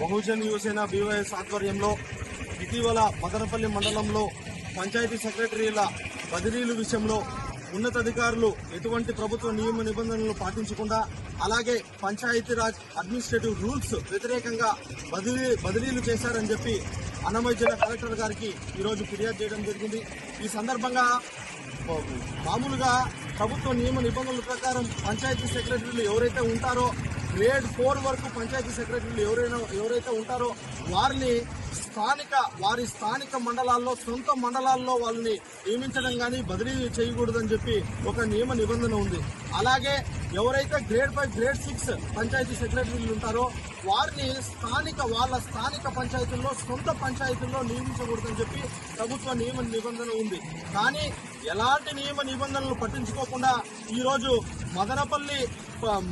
Bahujan Yuvasena BYS ఆధ్వర్యంలో ఇటీవల మదనపల్లి మండలంలో పంచాయతీ సెక్రటరీల బదిలీలు విషయంలో ఉన్నతాధికారులు ఎటువంటి ప్రభుత్వ నియమ నిబంధనలు పాటించకుండా అలాగే పంచాయతీరాజ్ అడ్మినిస్ట్రేటివ్ రూల్స్ వ్యతిరేకంగా బదిలీ బదిలీలు చేశారని చెప్పి అన్నమయ్య జిల్లా కలెక్టర్ గారికి ఈరోజు ఫిర్యాదు చేయడం జరిగింది. ఈ సందర్భంగా మామూలుగా ప్రభుత్వ నియమ నిబంధనల ప్రకారం పంచాయతీ సెక్రటరీలు ఎవరైతే ఉంటారో గ్రేడ్ ఫోర్ వరకు పంచాయతీ సెక్రటరీలు ఎవరైనా ఎవరైతే ఉంటారో వారిని స్థానిక వారి స్థానిక మండలాల్లో సొంత మండలాల్లో వాళ్ళని నియమించడం కానీ బదిలీ చేయకూడదని చెప్పి ఒక నియమ నిబంధన ఉంది. అలాగే ఎవరైతే grade five grade six panchayat సెక్రటరీలు ఉంటారో వారిని స్థానిక వాళ్ళ స్థానిక పంచాయతీల్లో సొంత పంచాయతీల్లో నియమించకూడదని చెప్పి ప్రభుత్వ నియమ నిబంధన ఉంది. కానీ ఎలాంటి నియమ నిబంధనలు పట్టించుకోకుండా ఈరోజు మదనపల్లి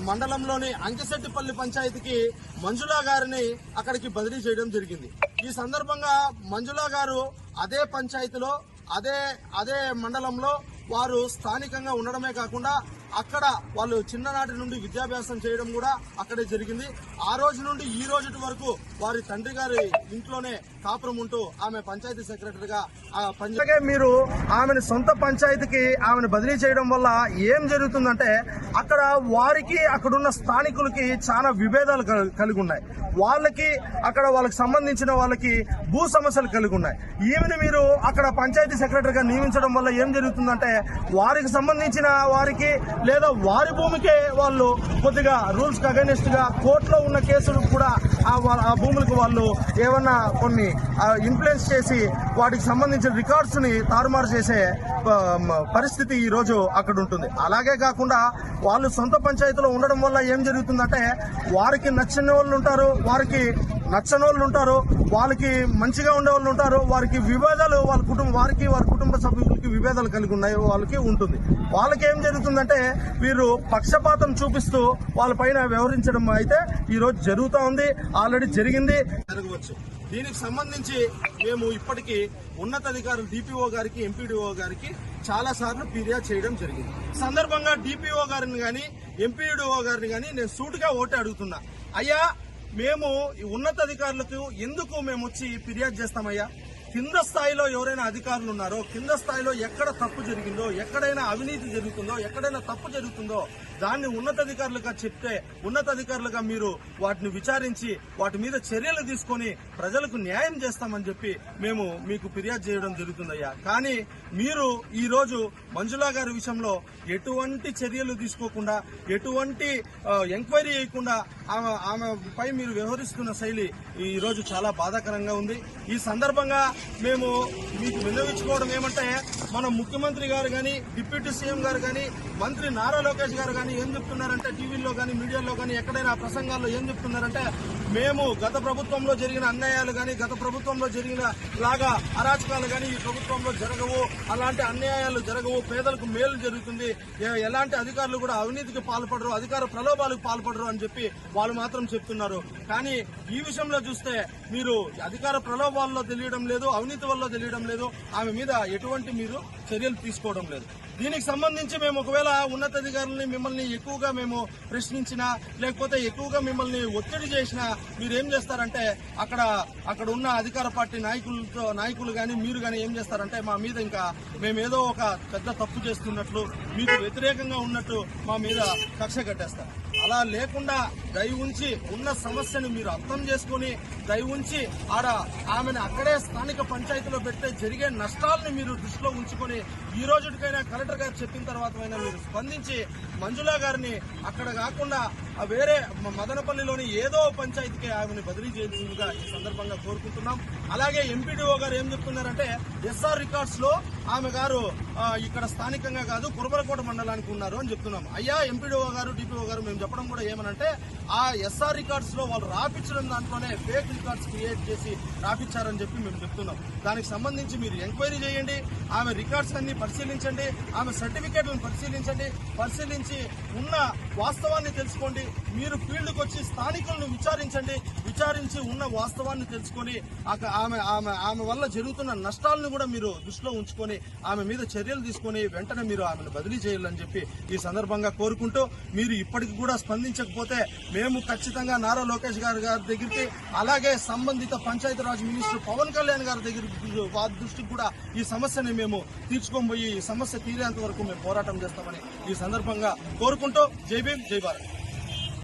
మండలంలోని అంకెశెట్టిపల్లి పంచాయతీకి మంజులా గారిని అక్కడికి బదిలీ చేయడం జరిగింది. ఈ సందర్భంగా మంజులా గారు అదే పంచాయతీలో అదే అదే మండలంలో వారు స్థానికంగా ఉండడమే కాకుండా అక్కడ వాళ్ళు చిన్ననాటి నుండి విద్యాభ్యాసం చేయడం కూడా అక్కడే జరిగింది. ఆ రోజు నుండి ఈ రోజు వరకు వారి తండ్రి గారి ఇంట్లోనే కాపురం ఉంటూ ఆమె పంచాయతీ సెక్రటరీగా ఆ మీరు ఆమెను సొంత పంచాయతీకి ఆమెను బదిలీ చేయడం వల్ల ఏం జరుగుతుందంటే అక్కడ వారికి అక్కడున్న స్థానికులకి చాలా విభేదాలు కలిగి ఉన్నాయి వాళ్ళకి అక్కడ వాళ్ళకి సంబంధించిన వాళ్ళకి భూ సమస్యలు కలిగి ఉన్నాయి ఈమెను మీరు అక్కడ పంచాయతీ సెక్రటరీగా నియమించడం వల్ల ఏం జరుగుతుందంటే వారికి సంబంధించిన వారికి లేదా వారి భూమికే వాళ్ళు కొద్దిగా రూల్స్ అగైనెస్ట్గా కోర్టులో ఉన్న కేసులు కూడా ఆ ఆ భూములకు వాళ్ళు ఏమన్నా కొన్ని ఇన్ఫ్లుయెన్స్ చేసి వాటికి సంబంధించిన రికార్డ్స్ని తారుమారు చేసే పరిస్థితి ఈ రోజు అక్కడ ఉంటుంది. అలాగే కాకుండా వాళ్ళు సొంత పంచాయతీలో ఉండడం వల్ల ఏం జరుగుతుందంటే వారికి నచ్చిన వాళ్ళు ఉంటారు వారికి నచ్చని వాళ్ళు ఉంటారు వాళ్ళకి మంచిగా ఉండే వాళ్ళు ఉంటారు వారికి విభేదాలు వాళ్ళ కుటుంబం వారికి వారి కుటుంబ సభ్యులకి విభేదాలు కలిగి ఉన్నాయి వాళ్ళకి ఉంటుంది. వాళ్ళకి ఏం జరుగుతుందంటే వీరు పక్షపాతం చూపిస్తూ వాళ్ళ పైన వ్యవహరించడం అయితే ఈరోజు జరుగుతూ ఉంది ఆల్రెడీ జరిగింది. జరగవచ్చు. దీనికి సంబంధించి మేము ఇప్పటికీ ఉన్నతాధికారులు డిపిఓ గారికి ఎంపీడీఓ గారికి చాలా సార్లు ఫిర్యాదు చేయడం జరిగింది. సందర్భంగా డిపిఓ గారిని కానీ ఎంపీడీఓ గారిని కానీ నేను సూటుగా ఓటు అడుగుతున్నా. అయ్యా మేము ఉన్నతాధికారులకు ఎందుకు మేము వచ్చి ఫిర్యాదు చేస్తామయ్యా? కింద స్థాయిలో ఎవరైనా అధికారులు ఉన్నారో కింద స్థాయిలో ఎక్కడ తప్పు జరిగిందో ఎక్కడైనా అవినీతి జరుగుతుందో ఎక్కడైనా తప్పు జరుగుతుందో దాన్ని ఉన్నతాధికారులుగా చెప్తే ఉన్నతాధికారులుగా మీరు వాటిని విచారించి వాటి మీద చర్యలు తీసుకొని ప్రజలకు న్యాయం చేస్తామని చెప్పి మేము మీకు ఫిర్యాదు చేయడం జరుగుతుందయ్యా. కానీ మీరు ఈ రోజు మంజులా గారి విషయంలో ఎటువంటి చర్యలు తీసుకోకుండా ఎటువంటి ఎంక్వైరీ చేయకుండా ఆమె ఆమెపై మీరు వ్యవహరిస్తున్న శైలి ఈరోజు చాలా బాధాకరంగా ఉంది. ఈ సందర్భంగా మేము మీకు విన్నవించుకోవడం ఏమంటే మన ముఖ్యమంత్రి గారు కానీ డిప్యూటీ సీఎం గారు కానీ మంత్రి నారా లోకేష్ గారు కానీ ఏం చెప్తున్నారంటే టీవీల్లో కానీ మీడియాలో కానీ ఎక్కడైనా ప్రసంగాల్లో ఏం చెప్తున్నారంటే మేము గత ప్రభుత్వంలో జరిగిన అన్యాయాలు కానీ గత ప్రభుత్వంలో జరిగిన లాగా అరాచకాలు కానీ ఈ ప్రభుత్వంలో జరగవు. అలాంటి అన్యాయాలు జరగవు. పేదలకు మేలు జరుగుతుంది. ఎలాంటి అధికారులు కూడా అవినీతికి పాల్పడరు అధికార ప్రలోభాలకు పాల్పడరు అని చెప్పి వాళ్ళు మాత్రం చెప్తున్నారు. కానీ ఈ విషయంలో చూస్తే మీరు అధికార ప్రలోభాల్లో తెలియడం లేదు అవినీతి వల్ల తెలియడం లేదు. ఆమె మీద ఎటువంటి మీరు చర్యలు తీసుకోవడం లేదు. దీనికి సంబంధించి మేము ఒకవేళ ఉన్నతాధికారులని మిమ్మల్ని ఎక్కువగా మేము ప్రశ్నించినా లేకపోతే ఎక్కువగా మిమ్మల్ని ఒత్తిడి చేసినా మీరు ఏం చేస్తారంటే అక్కడ అక్కడ ఉన్న అధికార పార్టీ నాయకులతో నాయకులు కానీ మీరు కానీ ఏం చేస్తారంటే మా మీద ఇంకా మేము ఏదో ఒక పెద్ద తప్పు చేస్తున్నట్లు మీకు వ్యతిరేకంగా ఉన్నట్టు మా మీద కక్ష కట్టేస్తారు. అలా లేకుండా దయ ఉంచి ఉన్న సమస్యని మీరు అర్థం చేసుకుని దయ ఉంచి ఆడ ఆమెను అక్కడే స్థానిక పంచాయతీలో పెట్టే జరిగే నష్టాలని మీరు దృష్టిలో ఉంచుకొని ఈ రోజుకైనా కలెక్టర్ గారు చెప్పిన తర్వాత మీరు స్పందించి మంజులా గారిని అక్కడ కాకుండా వేరే మ- మదనపల్లిలోని ఏదో పంచాయతీకి ఆమెను బదిలీ చేయాల్సిందిగా ఈ సందర్భంగా కోరుకుంటున్నాం. అలాగే ఎంపీడీఓ గారు ఏం చెప్తున్నారంటే ఎస్ఆర్ రికార్డ్స్లో ఆమె గారు ఇక్కడ స్థానికంగా కాదు కురబలకోట మండలానికి ఉన్నారు అని చెప్తున్నాం. అయ్యా ఎంపీడీఓ గారు డిపిఓ గారు మేము చెప్పడం కూడా ఏమనంటే ఆ ఎస్ఆర్ రికార్డ్స్లో వాళ్ళు రాపించడం దాంట్లోనే ఫేక్ రికార్డ్స్ క్రియేట్ చేసి రాపించారని చెప్పి మేము చెప్తున్నాం. దానికి సంబంధించి మీరు ఎంక్వైరీ చేయండి ఆమె రికార్డ్స్ అన్ని పరిశీలించండి ఆమె సర్టిఫికేట్లను పరిశీలించండి పరిశీలించి ఉన్న వాస్తవాన్ని తెలుసుకోండి మీరు ఫీల్డ్కి వచ్చి స్థానికులను విచారించండి. విచారించి ఉన్న వాస్తవాన్ని తెలుసుకొని ఆమె ఆమె ఆమె వల్ల జరుగుతున్న నష్టాలను కూడా మీరు దృష్టిలో ఉంచుకొని ఆమె మీద చర్యలు తీసుకొని వెంటనే మీరు ఆమెను బదిలీ చేయాలని చెప్పి ఈ సందర్భంగా కోరుకుంటూ మీరు ఇప్పటికి కూడా స్పందించకపోతే మేము ఖచ్చితంగా నారా లోకేష్ గారి గారి దగ్గరికి అలాగే సంబంధిత పంచాయతీరాజ్ మినిస్టర్ పవన్ కళ్యాణ్ గారి దగ్గరికి వారి దృష్టికి కూడా ఈ సమస్యని మేము తీర్చుకొని పోయి ఈ సమస్య తీరేంత వరకు మేము పోరాటం చేస్తామని ఈ సందర్భంగా కోరుకుంటూ జై భీమ్ జై భారత్.